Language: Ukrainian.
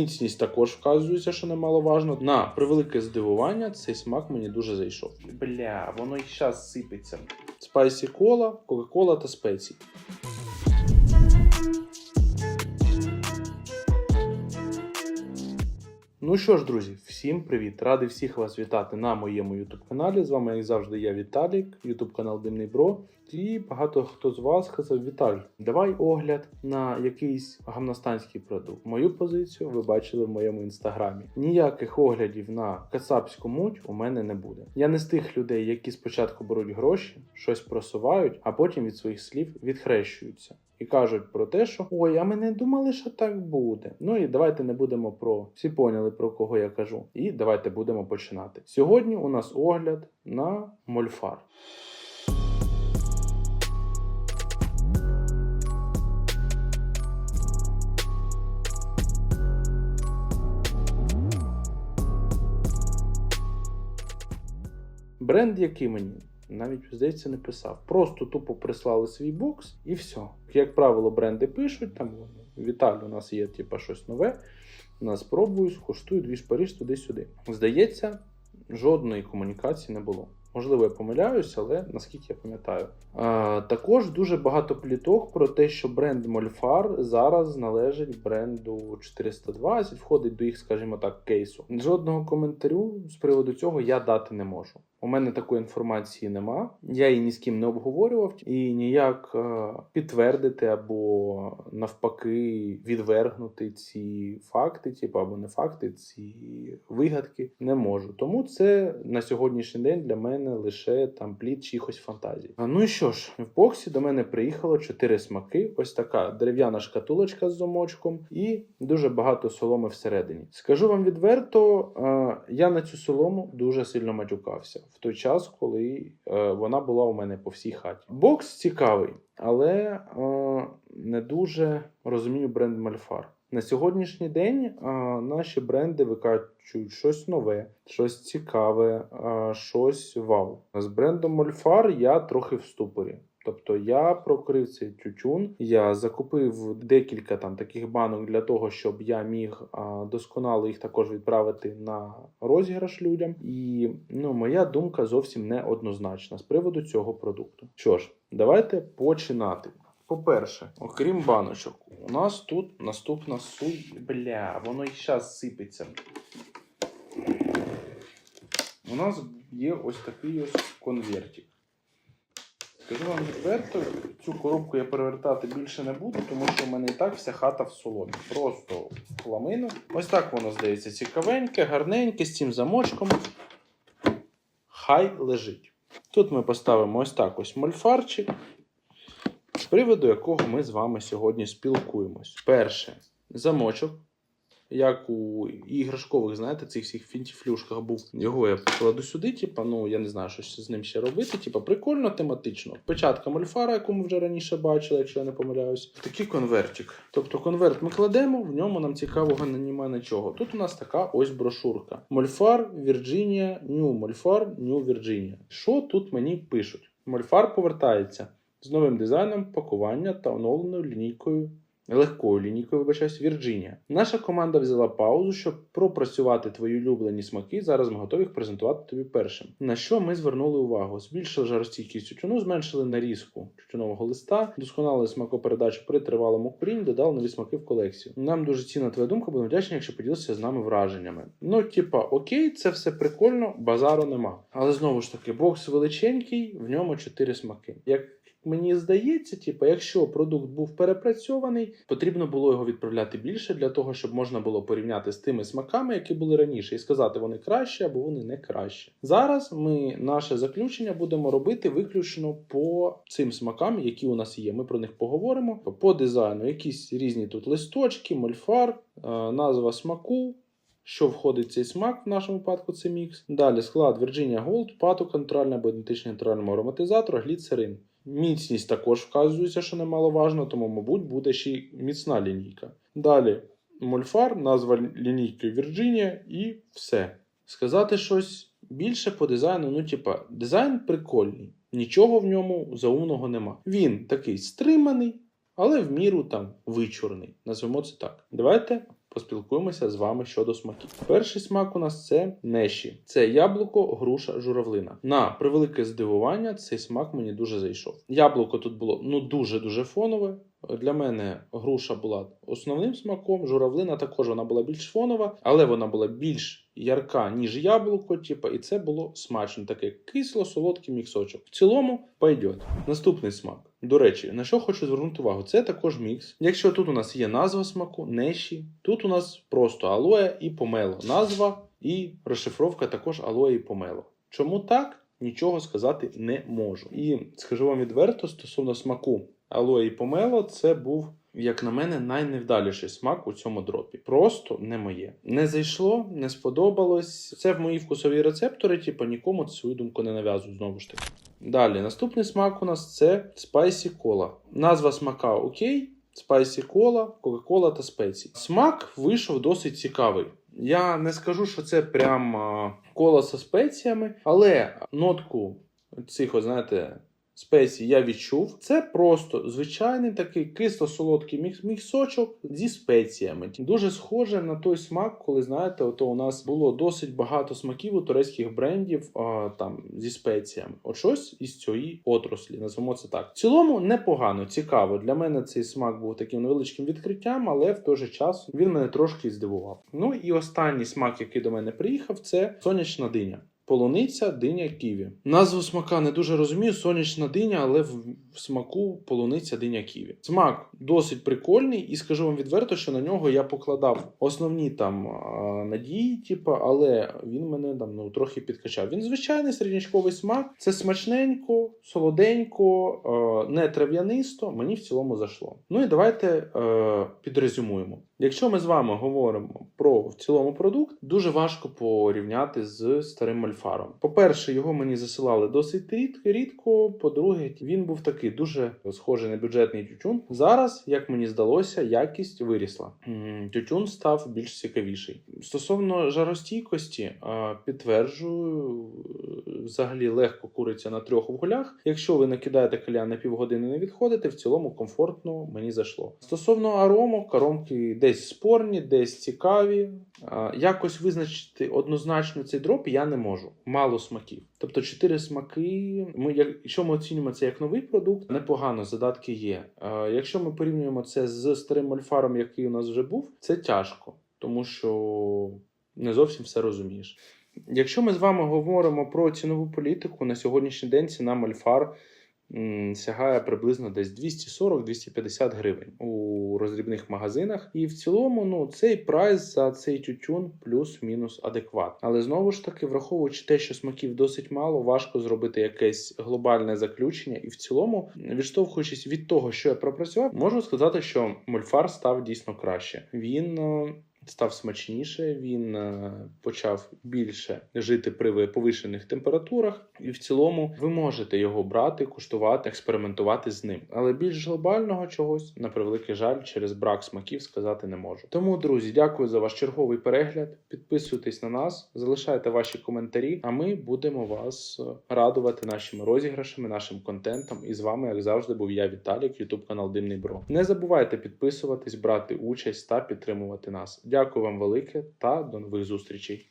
Міцність також вказується, що немаловажно. На превелике здивування, цей смак мені дуже зайшов. Бля, воно і зараз сипеться. Спайсі кола, кока-кола та спеції. Ну що ж, друзі, всім привіт! Радий всіх вас вітати на моєму YouTube каналі. З вами, як завжди, я Віталік, YouTube канал Димний Бро. І багато хто з вас сказав: Віталь, давай огляд на якийсь гамнастанський продукт. Мою позицію ви бачили в моєму інстаграмі. Ніяких оглядів на кацапську муть у мене не буде. Я не з тих людей, які спочатку беруть гроші, щось просувають, а потім від своїх слів відхрещуються. І кажуть про те, що ой, а ми не думали, що так буде. Ну і давайте не будемо про всі поняли про кого я кажу. І давайте будемо починати. Сьогодні у нас огляд на мольфар. Бренд, який мені навіть здається не писав. Просто тупо прислали свій бокс і все. Як правило, бренди пишуть там Віталь, у нас є типа щось нове. На спробую, скуштую дві Париж туди-сюди. Здається, жодної комунікації не було. Можливо, я помиляюсь, але наскільки я пам'ятаю. Також дуже багато пліток про те, що бренд Мольфар зараз належить бренду 420, входить до їх, скажімо так, кейсу. Жодного коментарю з приводу цього я дати не можу. У мене такої інформації нема. Я її ні з ким не обговорював і ніяк е, підтвердити або навпаки відвергнути ці факти, типу, або не факти, ці вигадки не можу. Тому це на сьогоднішній день для мене лише там плід чихось фантазії. Ну і що ж, в боксі до мене приїхало чотири смаки. Ось така дерев'яна шкатулочка з замочком і дуже багато соломи всередині. Скажу вам відверто, е, я на цю солому дуже сильно матюкався в той час, коли е, вона була у мене по всій хаті. Бокс цікавий, але е, не дуже розумію бренд Мальфар. На сьогоднішній день е, наші бренди викачують щось нове, щось цікаве, щось вау. З брендом Мольфар я трохи в ступорі. Тобто я прокрив цей тютюн, я закупив декілька там таких банок для того, щоб я міг а, досконало їх також відправити на розіграш людям. І ну, моя думка зовсім не однозначна з приводу цього продукту. Що ж, давайте починати. По-перше, окрім баночок, у нас тут наступна суй. Бля, воно і зараз сипеться. У нас є ось такий ось конвертик. Скажу вам відверто, цю коробку я перевертати більше не буду, тому що в мене і так вся хата в соломі. Просто в хламину. Ось так воно здається цікавеньке, гарненьке, з цим замочком. Хай лежить. Тут ми поставимо ось так ось мольфарчик, з приводу якого ми з вами сьогодні спілкуємось. Перше, замочок. Як у іграшкових, знаєте, цих всіх фінтіфлюшках був. Його я покладу сюди, типа, ну я не знаю, що з ним ще робити. Типа, прикольно, тематично. Печатка мольфара, яку ми вже раніше бачили, якщо я не помиляюсь. Такий конвертик. Тобто конверт ми кладемо, в ньому нам цікавого немає нічого. Тут у нас така ось брошурка. Мольфар, Вірджинія, Нью Мольфар, Нью Вірджинія. Що тут мені пишуть? Мольфар повертається з новим дизайном, пакування та оновленою лінійкою легкою лінійкою, вибачаюсь, Вірджинія. Наша команда взяла паузу, щоб пропрацювати твої улюблені смаки. Зараз ми готові їх презентувати тобі першим. На що ми звернули увагу? Збільшили жаростійкість тютюну, зменшили нарізку тютюнового листа, досконалили смакопередачу при тривалому курінні, додали нові смаки в колекцію. Нам дуже цінна твоя думка, будемо вдячні, якщо поділишся з нами враженнями. Ну, типа, окей, це все прикольно, базару нема. Але знову ж таки, бокс величенький, в ньому чотири смаки. Як Мені здається, типу, якщо продукт був перепрацьований, потрібно було його відправляти більше для того, щоб можна було порівняти з тими смаками, які були раніше, і сказати, вони краще або вони не краще. Зараз ми наше заключення будемо робити виключно по цим смакам, які у нас є. Ми про них поговоримо. По дизайну, якісь різні тут листочки, мольфар, е, назва смаку. Що входить цей смак в нашому випадку це мікс. Далі склад Virginia Gold, патока, натуральний або ідентичний натуральному ароматизатору, гліцерин. Міцність також вказується, що немаловажно, тому, мабуть, буде ще й міцна лінійка. Далі мольфар, назва лінійки Virginia і все. Сказати щось більше по дизайну, ну, типа, дизайн прикольний, нічого в ньому заумного нема. Він такий стриманий, але в міру там вичурний. Назвемо це так. Давайте поспілкуємося з вами щодо смаків. Перший смак у нас це неші. Це яблуко, груша, журавлина. На превелике здивування, цей смак мені дуже зайшов. Яблуко тут було ну дуже дуже фонове. Для мене груша була основним смаком, журавлина також вона була більш фонова, але вона була більш ярка, ніж яблуко, типу, і це було смачно, таке кисло-солодкий міксочок. В цілому пойдет. Наступний смак. До речі, на що хочу звернути увагу, це також мікс. Якщо тут у нас є назва смаку, неші, тут у нас просто алоє і помело. Назва і розшифровка також алоє і помело. Чому так? Нічого сказати не можу. І скажу вам відверто, стосовно смаку алоє і помело, це був, як на мене, найневдаліший смак у цьому дропі. Просто не моє. Не зайшло, не сподобалось. Це в мої вкусові рецептори, типу нікому свою думку не нав'язую знову ж таки. Далі, наступний смак у нас це Spicy Cola. Назва смака окей. Spicy Cola, Coca-Cola та спеції. Смак вийшов досить цікавий. Я не скажу, що це прям кола зі спеціями, але нотку цих, знаєте, спецій я відчув. Це просто звичайний такий кисло-солодкий мікс- міксочок зі спеціями. Дуже схоже на той смак, коли знаєте, ото у нас було досить багато смаків у турецьких брендів а, там зі спеціями. От щось із цієї отраслі, назвемо це так. В цілому непогано, цікаво. Для мене цей смак був таким невеличким відкриттям, але в той же час він мене трошки здивував. Ну і останній смак, який до мене приїхав, це сонячна диня. Полуниця, диня, ківі. Назву смака не дуже розумію. Сонячна диня, але в, смаку полуниця, диня, ківі. Смак досить прикольний, і скажу вам відверто, що на нього я покладав основні там надії, типу, але він мене там ну трохи підкачав. Він звичайний середнячковий смак. Це смачненько, солоденько, не трав'янисто. Мені в цілому зайшло. Ну і давайте е, підрезюмуємо. Якщо ми з вами говоримо про в цілому продукт, дуже важко порівняти з старим мальфаром. По-перше, його мені засилали досить рідко. По-друге, він був такий дуже схожий на бюджетний тютюн. Зараз, як мені здалося, якість вирісла. Тютюн став більш цікавіший. Стосовно жаростійкості, підтверджую, взагалі легко куриться на трьох вуглях. Якщо ви накидаєте калян на півгодини не відходите, в цілому комфортно мені зайшло. Стосовно аромок, аромки десь спорні, десь цікаві. Якось визначити однозначно цей дроп я не можу. Мало смаків. Тобто чотири смаки. Ми, якщо ми оцінюємо це як новий продукт, непогано задатки є. Якщо ми порівнюємо це з старим мольфаром, який у нас вже був, це тяжко, тому що не зовсім все розумієш. Якщо ми з вами говоримо про цінову політику, на сьогоднішній день ціна мольфар сягає приблизно десь 240-250 гривень у роздрібних магазинах. І в цілому, ну цей прайс за цей тютюн плюс-мінус адекват. Але знову ж таки, враховуючи те, що смаків досить мало, важко зробити якесь глобальне заключення. І в цілому, відштовхуючись від того, що я пропрацював, можу сказати, що мольфар став дійсно краще. Він. Став смачніше, він е, почав більше жити при повишених температурах, і в цілому ви можете його брати, куштувати, експериментувати з ним. Але більш глобального чогось, на превеликий жаль, через брак смаків сказати не можу. Тому, друзі, дякую за ваш черговий перегляд. Підписуйтесь на нас, залишайте ваші коментарі, а ми будемо вас е, радувати нашими розіграшами, нашим контентом. І з вами, як завжди, був я, Віталік, Ютуб канал Димний Бро. Не забувайте підписуватись, брати участь та підтримувати нас. Дякую вам велике та до нових зустрічей.